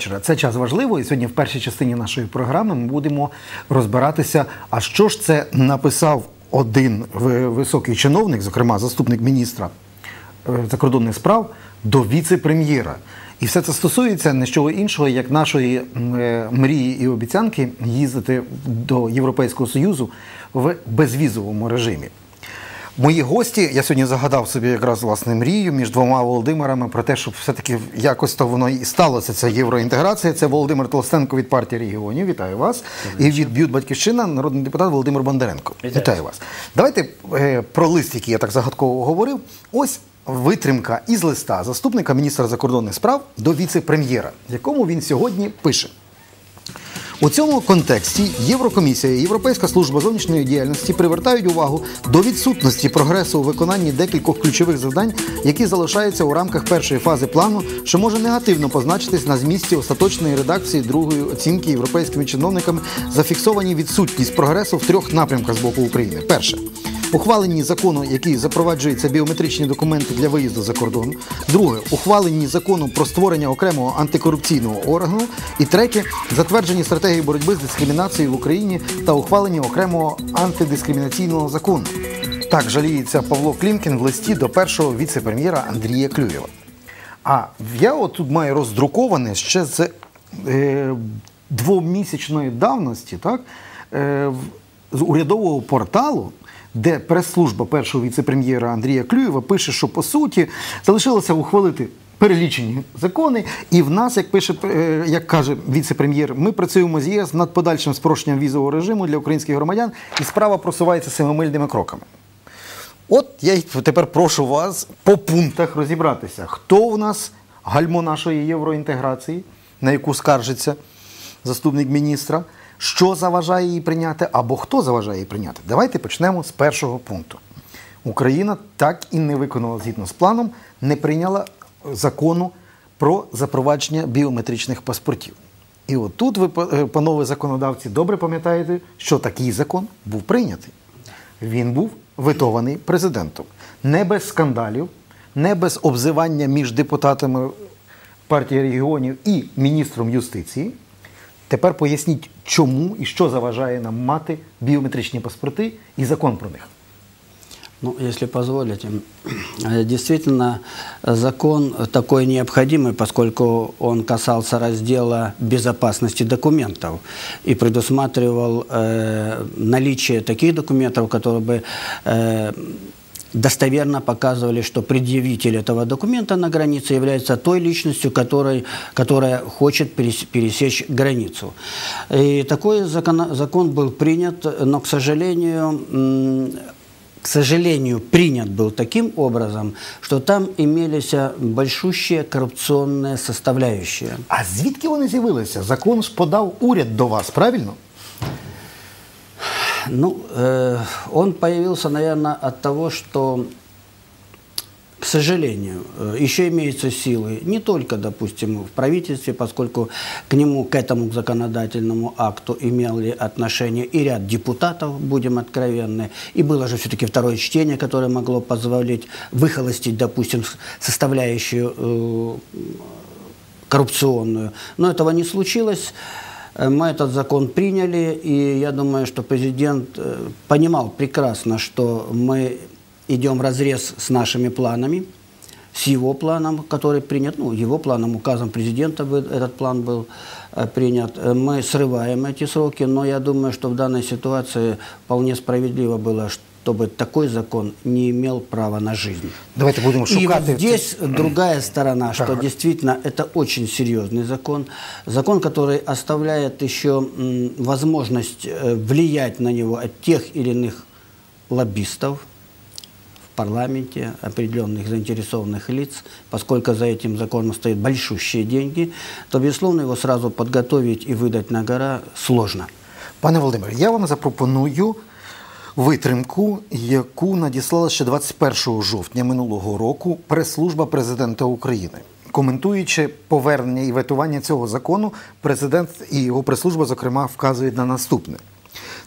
Вечора. Це час важливо, і сьогодні в першій частині нашої програми ми будемо розбиратися, а що ж це написав один високий чиновник, зокрема заступник міністра е, закордонних справ, до віце-прем'єра. І все це стосується не чого іншого, як нашої е, мрії і обіцянки їздити до Європейського Союзу в безвізовому режимі. Мої гості, я сьогодні загадав собі якраз власне мрію між двома Володимирами про те, щоб все-таки якось то воно і сталося. Ця євроінтеграція. Це Володимир Толстенко від партії регіонів. Вітаю вас. І від Б'ют Батьківщина, народний депутат Володимир Бондаренко. Вітаю, вас. Давайте е, про лист, який я так загадково говорив. Ось витримка із листа заступника міністра закордонних справ до віце-прем'єра, якому він сьогодні пише. У цьому контексті Єврокомісія і Європейська служба зовнішньої діяльності привертають увагу до відсутності прогресу у виконанні декількох ключових завдань, які залишаються у рамках першої фази плану, що може негативно позначитись на змісті остаточної редакції другої оцінки європейськими чиновниками, зафіксовані відсутність прогресу в трьох напрямках з боку України. Перше. Ухваленні закону, який запроваджується біометричні документи для виїзду за кордон. Друге ухваленні закону про створення окремого антикорупційного органу. І третє затверджені стратегії боротьби з дискримінацією в Україні та ухвалення окремого антидискримінаційного закону. Так жаліється Павло Клімкін в листі до першого віце-прем'єра Андрія Клюєва. А я от тут маю роздруковане ще з е, двомісячної давності, так, е, з урядового порталу, де прес-служба першого віце-прем'єра Андрія Клюєва пише, що по суті залишилося ухвалити. Перелічені закони, і в нас, як пише, е, як каже віце-прем'єр, ми працюємо з ЄС над подальшим спрощенням візового режиму для українських громадян, і справа просувається семимильними кроками. От я тепер прошу вас по пунктах розібратися, хто в нас гальмо нашої євроінтеграції, на яку скаржиться заступник міністра, що заважає її прийняти, або хто заважає її прийняти. Давайте почнемо з першого пункту. Україна так і не виконала згідно з планом, не прийняла закону про запровадження біометричних паспортів. І от тут ви, е, панове законодавці, добре пам'ятаєте, що такий закон був прийнятий. Він був витований президентом. Не без скандалів, не без обзивання між депутатами партії регіонів і міністром юстиції. Тепер поясніть, чому і що заважає нам мати біометричні паспорти і закон про них. Ну, если позволите, э, действительно, э, закон такой необходимый, поскольку он касался раздела безопасности документов и предусматривал э, наличие таких документов, которые бы э, достоверно показывали, что предъявитель этого документа на границе является той личностью, которой, которая хочет перес- пересечь границу. И такой закон, закон был принят, но, к сожалению, к сожалению, принят был таким образом, что там имелись большущие коррупционные составляющие. А звідки вони з'явилися? Закон ж уряд до вас, правильно? Ну, э, он появился, наверное, от того, что, к сожалению, э, еще имеются силы не только, допустим, в правительстве, поскольку к нему, к этому законодательному акту имели отношение и ряд депутатов, будем откровенны, и было же все-таки второе чтение, которое могло позволить выхолостить, допустим, составляющую э, коррупционную. Но этого не случилось. Э, Мы этот закон приняли, и я думаю, что президент э, понимал прекрасно, что мы идем в разрез с нашими планами, с его планом, который принят, ну, его планом, указом президента этот план был э, принят. Мы срываем эти сроки, но я думаю, что в данной ситуации вполне справедливо было, чтобы такой закон не имел права на жизнь. Давайте будемо И вот здесь другая сторона, что Так. действительно это очень серьезный закон. Закон, который оставляет еще возможность э, влиять на него от тех или иных лоббистов в парламенте, определенных заинтересованных лиц, поскольку за этим законом стоят большущие деньги, то, безусловно, его сразу подготовить и выдать на гора сложно. Пане Володимире, я вам запропоную витримку, яку надіслала ще 21 жовтня минулого року прес-служба президента України. Коментуючи повернення і ветування цього закону, президент і його прес-служба, зокрема, вказують на наступне.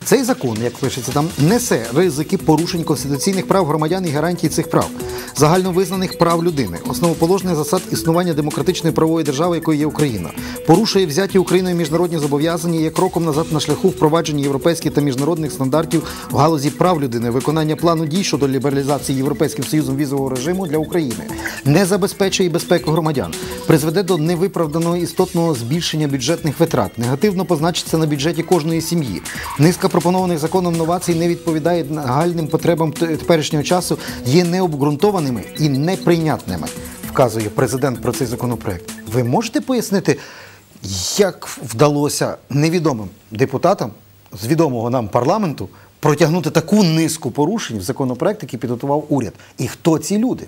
Цей закон, як пишеться там, несе ризики порушень конституційних прав громадян і гарантій цих прав, загальновизнаних прав людини, основоположних засад існування демократичної правової держави, якою є Україна, порушує взяті Україною міжнародні зобов'язання, і є кроком назад на шляху впровадження європейських та міжнародних стандартів в галузі прав людини, виконання плану дій щодо лібералізації Європейським Союзом візового режиму для України, не забезпечує безпеку громадян, призведе до невиправданого істотного збільшення бюджетних витрат, негативно позначиться на бюджеті кожної сім'ї. Низка пропонованих законом новацій не відповідає нагальним потребам теперішнього часу, є необґрунтованими і неприйнятними. Вказує президент про цей законопроект. Ви можете пояснити, як вдалося невідомим депутатам з відомого нам парламенту протягнути таку низку порушень в законопроект, який підготував уряд? І хто ці люди?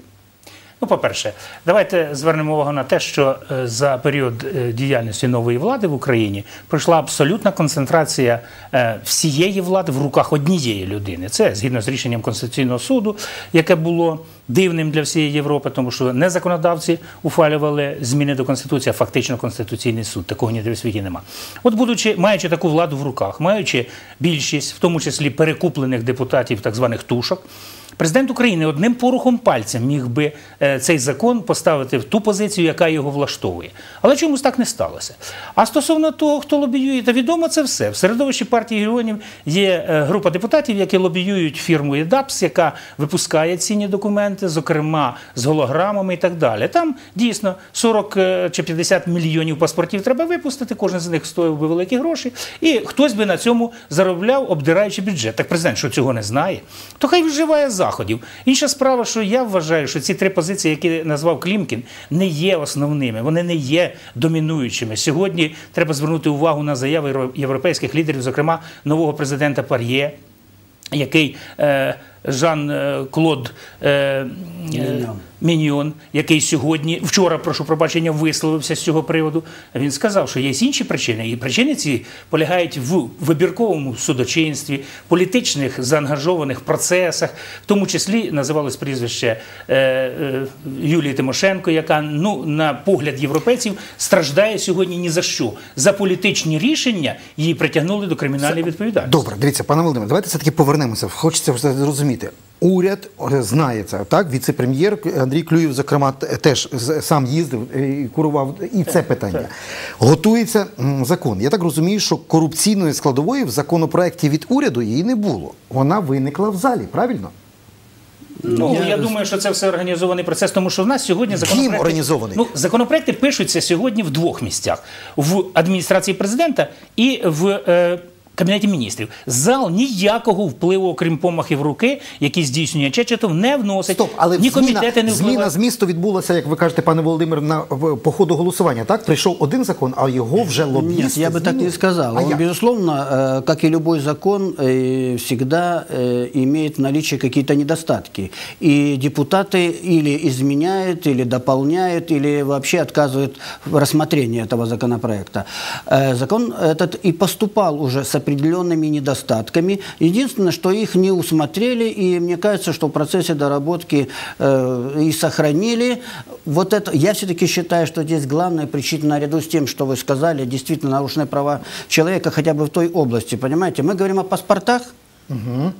Ну, по-перше, давайте звернемо увагу на те, що е, за період е, діяльності нової влади в Україні пройшла абсолютна концентрація е, всієї влади в руках однієї людини. Це згідно з рішенням Конституційного суду, яке було дивним для всієї Європи, тому що не законодавці ухвалювали зміни до Конституції, а фактично Конституційний суд. Такого ніде в світі нема. От, будучи, маючи таку владу в руках, маючи більшість, в тому числі перекуплених депутатів, так званих тушок. Президент України одним порухом пальця міг би е, цей закон поставити в ту позицію, яка його влаштовує. Але чомусь так не сталося. А стосовно того, хто лобіює, та відомо це все. В середовищі партії регіонів є е, група депутатів, які лобіюють фірму ЕДАПС, яка випускає цінні документи, зокрема з голограмами і так далі. Там дійсно 40 е, чи 50 мільйонів паспортів треба випустити, кожен з них стоїв би великі гроші, і хтось би на цьому заробляв, обдираючи бюджет. Так президент, що цього не знає, то хай вживає заходів. Інша справа, що я вважаю, що ці три позиції, які назвав Клімкін, не є основними, вони не є домінуючими. Сьогодні треба звернути увагу на заяви європейських лідерів, зокрема нового президента Пар'є, який е, Жан е, Клод е, Міньйон. Міньйон, який сьогодні, вчора, прошу пробачення, висловився з цього приводу. Він сказав, що є інші причини, і причини ці полягають в вибірковому судочинстві, політичних заангажованих процесах, в тому числі називалось прізвище е, е, Юлії Тимошенко, яка, ну, на погляд європейців, страждає сьогодні ні за що. За політичні рішення її притягнули до кримінальної відповідальності. Добре, дивіться, пане Володимире, давайте все-таки повернемося. Хочеться вже зрозуміти. Уряд знає це, так? Віце-прем'єр Андрій Клюєв, зокрема, теж сам їздив і курував і це питання. Готується закон. Я так розумію, що корупційної складової в законопроекті від уряду її не було. Вона виникла в залі, правильно? Ну, я, Я- думаю, що це все організований процес, тому що в нас сьогодні законопроекти... організований? Ну, законопроекти пишуться сьогодні в двох місцях: в адміністрації президента і в е, Кабінеті міністрів. Зал ніякого впливу, окрім помахів руки, які здійснює Чечетов, не вносить. Стоп, але Ні зміна, комітети не зміна впливають. змісту відбулася, як ви кажете, пане Володимир, на в- по ходу голосування. Так прийшов один закон, а його вже лобісти Нет, я бы так не змінили. сказал. А Он, як? безусловно, э, как и любой закон, э, всегда э, имеет в наличии какие-то недостатки. И депутаты или изменяют, или дополняют, или вообще отказывают в рассмотрении этого законопроекта. Э, Закон этот и поступал уже с определенными недостатками. Единственное, что их не усмотрели, и мне кажется, что в процессе доработки э, и сохранили. Вот это, я все-таки считаю, что здесь главная причина, наряду с тем, что вы сказали, действительно нарушены права человека хотя бы в той области. Понимаете, мы говорим о паспортах,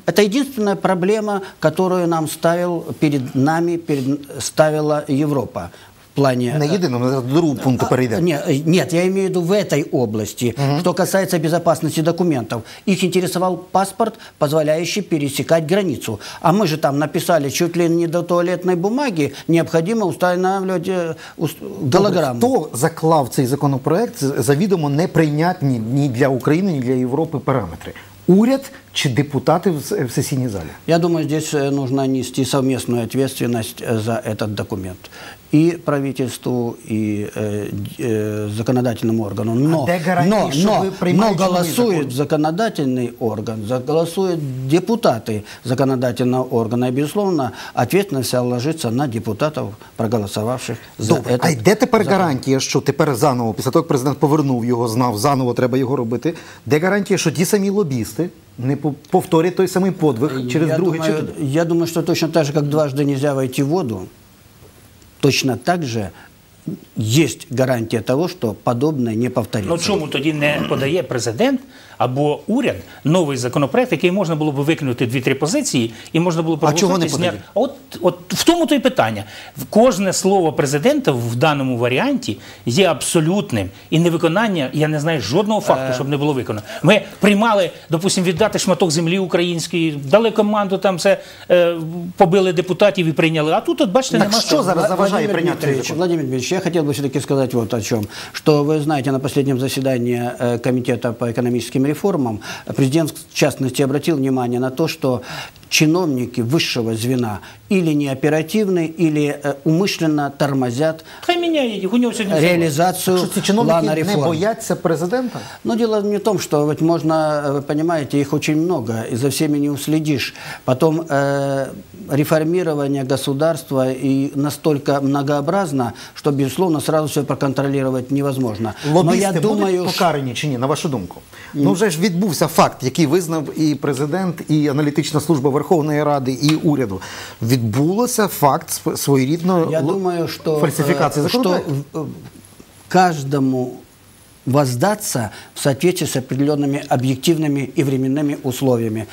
Это единственная проблема, которую нам ставил перед нами, перед, ставила Европа плане... Не єдино, ми зараз до другого пункту перейдемо. Нет, э, нет, я имею в виду в этой области. Что касается безопасности документов. Их интересовал паспорт, позволяющий пересекать границу. А мы же там написали чуть ли не до туалетной бумаги, необходимо устанавливать э, ус- голограмму. Хто заклав цей законопроект з- завідомо неприйнятні ні для України, ні для Європи параметри? Уряд чи депутати в с- в сесійній залі? Я думаю, здесь э, нужно нести совместную ответственность э, за этот документ. И правительству, и э, д- э, законодательному органу. Но, где гарантии, но, что но, вы принимаете но новый голосует закон? законодательный орган, голосуют депутаты законодательного органа. И, безусловно, ответственность вся ложится на депутатов, проголосовавших за Добре, этот а де тепер закон. гарантія, що тепер заново, після того, як президент повернув його, знав, заново треба його робити. Де гарантія, що ті самі лобісти не по- той самий подвиг через я друге думаю, читання? Я думаю, что точно так же, как дважды нельзя войти в воду, точно так же есть гарантия того, что подобное не повторится. Ну чому тоді не подає президент або уряд новий законопроект, який можна було б викинути дві-три позиції, і можна було б А чого не зняти- От, от в тому то й питання. Кожне слово президента в даному варіанті є абсолютним і невиконання, я не знаю жодного факту, щоб не було виконано. Ми приймали, допустимо, віддати шматок землі української, дали команду, там все е, побили депутатів і прийняли. А тут, от бачите, Так нема що зараз заважає прийняти? Владимир Дмитриевич, я хотел бы все-таки сказать вот о чем. Что вы знаете, на последнем заседании э, Комитета по экономическим реформам президент, в частности, обратил внимание на то, что чиновники высшего звена или не оперативны, или э, умышленно тормозят Хай міняє їх, у нього сьогодні все реализацию Що ці чиновники плана не реформ. бояться президента? Но дело не в том, что ведь можно, э, вы понимаете, их очень много, и за всеми не уследишь. Потом э, реформирование государства и настолько многообразно, что, безусловно, сразу все проконтролировать невозможно. Но Лобісти я будуть думаю, что... покарані чи ні, на вашу думку? Ну вже ж відбувся факт, який визнав і президент, і аналітична служба Верховної Ради, і уряду. Відбулося факт св- своєрідної Я л- думаю, что, фальсифікації э, что законопроекту. э, каждому воздаться в соответствии с определенными объективными и временными условиями.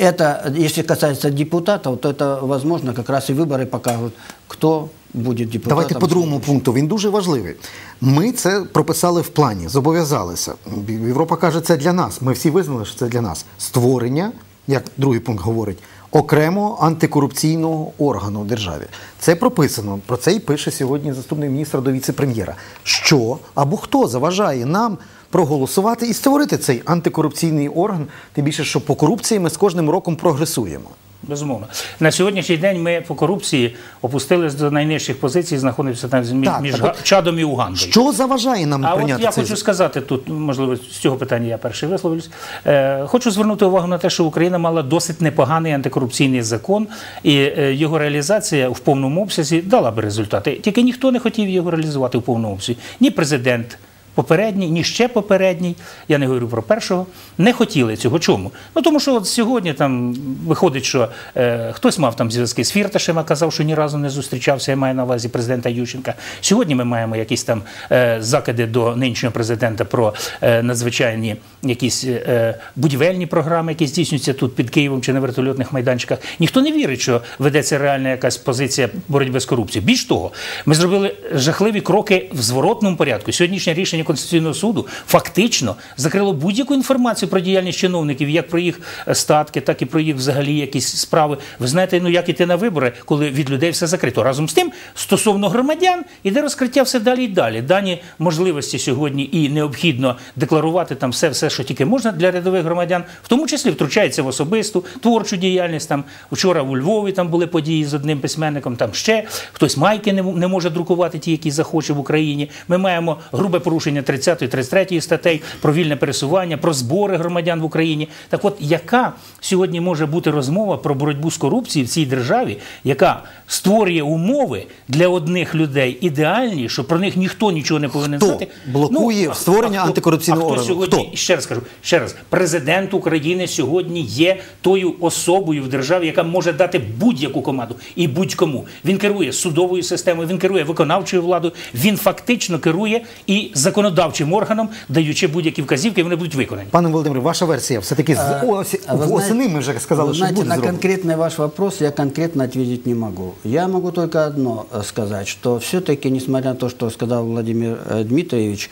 Это, если касается депутатов, то это, возможно, как раз и выборы покажут, кто будет депутатом. Давайте по другому пункту. Він дуже важливий. Ми це прописали в плані, зобов'язалися. Європа каже, це для нас. Ми всі визнали, що це для нас. Створення, як другий пункт говорить, окремо антикорупційного органу в державі. Це прописано. Про це і пише сьогодні заступник міністра до віце-прем'єра. Що або хто заважає нам проголосувати і створити цей антикорупційний орган, тим більше, що по корупції ми з кожним роком прогресуємо. Безумовно. На сьогоднішній день ми по корупції опустились до найнижчих позицій, знаходимося там між, Так, так от Чадом і Угандою. Що заважає нам А от я цей хочу сказати тут, можливо, з цього питання я перший висловлюсь. Е, хочу звернути увагу на те, що Україна мала досить непоганий антикорупційний закон, і е, його реалізація в повному обсязі дала би результати. Тільки ніхто не хотів його реалізувати в повному обсязі. Ні президент. Попередній, ні ще попередній, я не говорю про першого, не хотіли цього. Чому? Ну тому що от сьогодні там виходить, що е, хтось мав там зв'язки з Фірташем, а казав, що ні разу не зустрічався. Я маю на увазі президента Ющенка. Сьогодні ми маємо якісь там е, закиди до нинішнього президента про е, надзвичайні якісь е, будівельні програми, які здійснюються тут під Києвом чи на вертольотних майданчиках. Ніхто не вірить, що ведеться реальна якась позиція боротьби з корупцією. Більш того, ми зробили жахливі кроки в зворотному порядку. Сьогоднішнє рішення Конституційного суду фактично закрило будь-яку інформацію про діяльність чиновників, як про їх е, статки, так і про їх взагалі якісь справи. Ви знаєте, ну як іти на вибори, коли від людей все закрито. Разом з тим, стосовно громадян, іде розкриття все далі і далі. Дані можливості сьогодні і необхідно декларувати там все, все, що тільки можна для рядових громадян, в тому числі втручається в особисту творчу діяльність. Там вчора у Львові там були події з одним письменником. Там ще хтось майки не, не може друкувати ті, які захоче в Україні. Ми маємо грубе порушення 30 33 статей про вільне пересування, про збори громадян в Україні. Так, от яка сьогодні може бути розмова про боротьбу з корупцією в цій державі, яка створює умови для одних людей ідеальні, що про них ніхто нічого не повинен Хто знати. блокує а- створення а хто- антикорупційного а хто? Сьогодні, Хто? ще раз кажу, ще раз, президент України сьогодні є тою особою в державі, яка може дати будь-яку команду і будь-кому. Він керує судовою системою, він керує виконавчою владою, він фактично керує і законодавчим органом, даючи будь-які вказівки, вони будуть виконані. Пане Володимире, ваша версія все-таки з осі... А вы в знаете- осени ми вже сказали, вы що знаете, буде на зроблено. конкретный ваш вопрос я конкретно ответить не могу. Я могу только одно э, сказать, что все-таки, несмотря на то, что сказал Владимир э, Дмитриевич,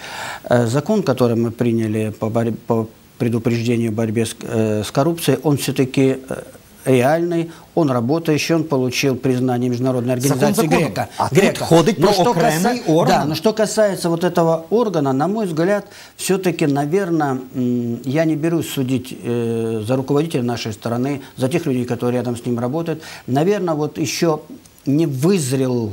э, закон, который мы приняли по, борь- по предупреждению борьбе с, э, с коррупцией, он все-таки э, реальный, он работающий, он получил признание Международной Закон организации законом, Грека. а Грека. Но что окремый каса- орган. Да, но что касается вот этого органа, на мой взгляд, все-таки, наверное, я не берусь судить э, за руководителя нашей страны, за тех людей, которые рядом с ним работают. Наверное, вот еще не вызрел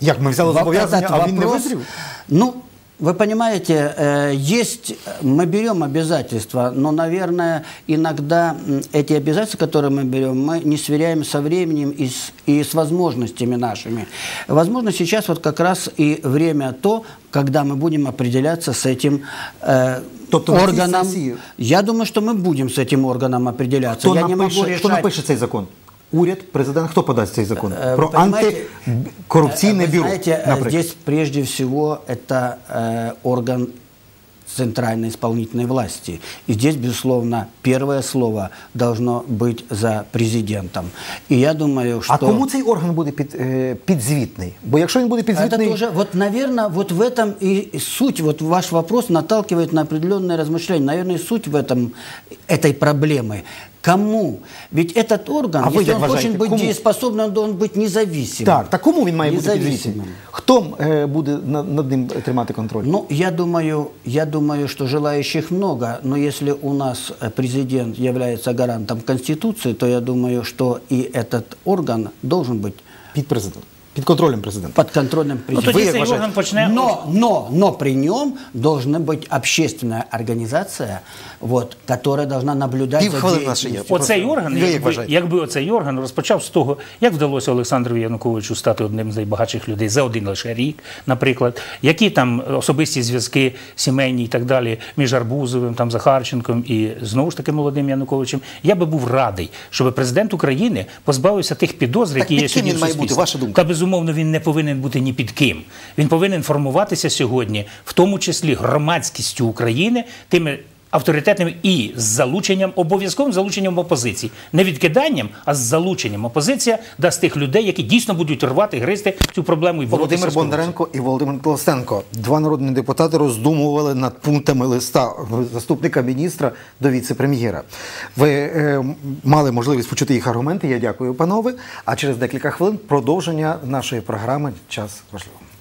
Як ми взяли зобов'язання, а він не визрів? Ну, вы понимаете, э, есть, мы берем обязательства, но, наверное, иногда м, эти обязательства, которые мы берем, мы не сверяем со временем и с, и с возможностями нашими. Возможно, сейчас вот как раз и время то, когда мы будем определяться с этим э, Тобто на цій органом. сесії- Я думаю, что мы будем с этим органом определяться. Хто Я не могу напише, хто решать. напише цей закон? уряд, президент. Хто подасть цей закон? Э, Про вы понимаете, антикорупційне э, вы бюро. Знаете, э, наприклад. здесь прежде всего это э, орган центральной исполнительной власти. И здесь, безусловно, первое слово должно быть за президентом. И я думаю, что... А кому цей орган буде під, е, підзвітний? Бо якщо він буде Это підзвітний, тоже, вот, наверное, вот в этом и и суть, вот ваш вопрос наталкивает на определенное размышление. Наверное, суть в этом, этой проблемы. Кому? Ведь этот орган, А вы если как он уважаете, хочет быть кому? дееспособным, он должен быть независимым. так, так кому він має бути підзвітний? Независимым. Хто е, буде над, над ним тримати контроль? Ну, я думаю, я думаю, что желающих много, но если у нас э, президент является гарантом Конституции, то я думаю, что и этот орган должен быть Під президентом, під контролем президента. под контролем Ну, президента. тоді як цей вважаєте? почне Но, но, но при нем должна быть общественная организация, вот, которая должна наблюдать за деятельностью. Оцей орган, Ви як якби, якби оцей орган розпочав з того, як вдалося Олександру Януковичу стати одним з найбагатших людей за один лише рік, наприклад, які там особисті зв'язки сімейні і так далі між Арбузовим, там Захарченком і знову ж таки молодим Януковичем. Я би був радий, щоб президент України позбавився тих підозр, які під є сьогодні він в має бути? суспільстві. Ваша думка? Та безумовно він не повинен бути ні під ким. Він повинен формуватися сьогодні, в тому числі громадськістю України, тими авторитетними і з залученням, обов'язковим залученням опозиції. Не відкиданням, а з залученням. Опозиція дасть тих людей, які дійсно будуть рвати, гризти цю проблему і Володимир. Бондаренко і Володимир Толстенко. Два народні депутати роздумували над пунктами листа заступника міністра до віце-прем'єра. Ви е, мали можливість почути їх аргументи. Я дякую, панове. А через декілька хвилин продовження нашої програми Час важливо.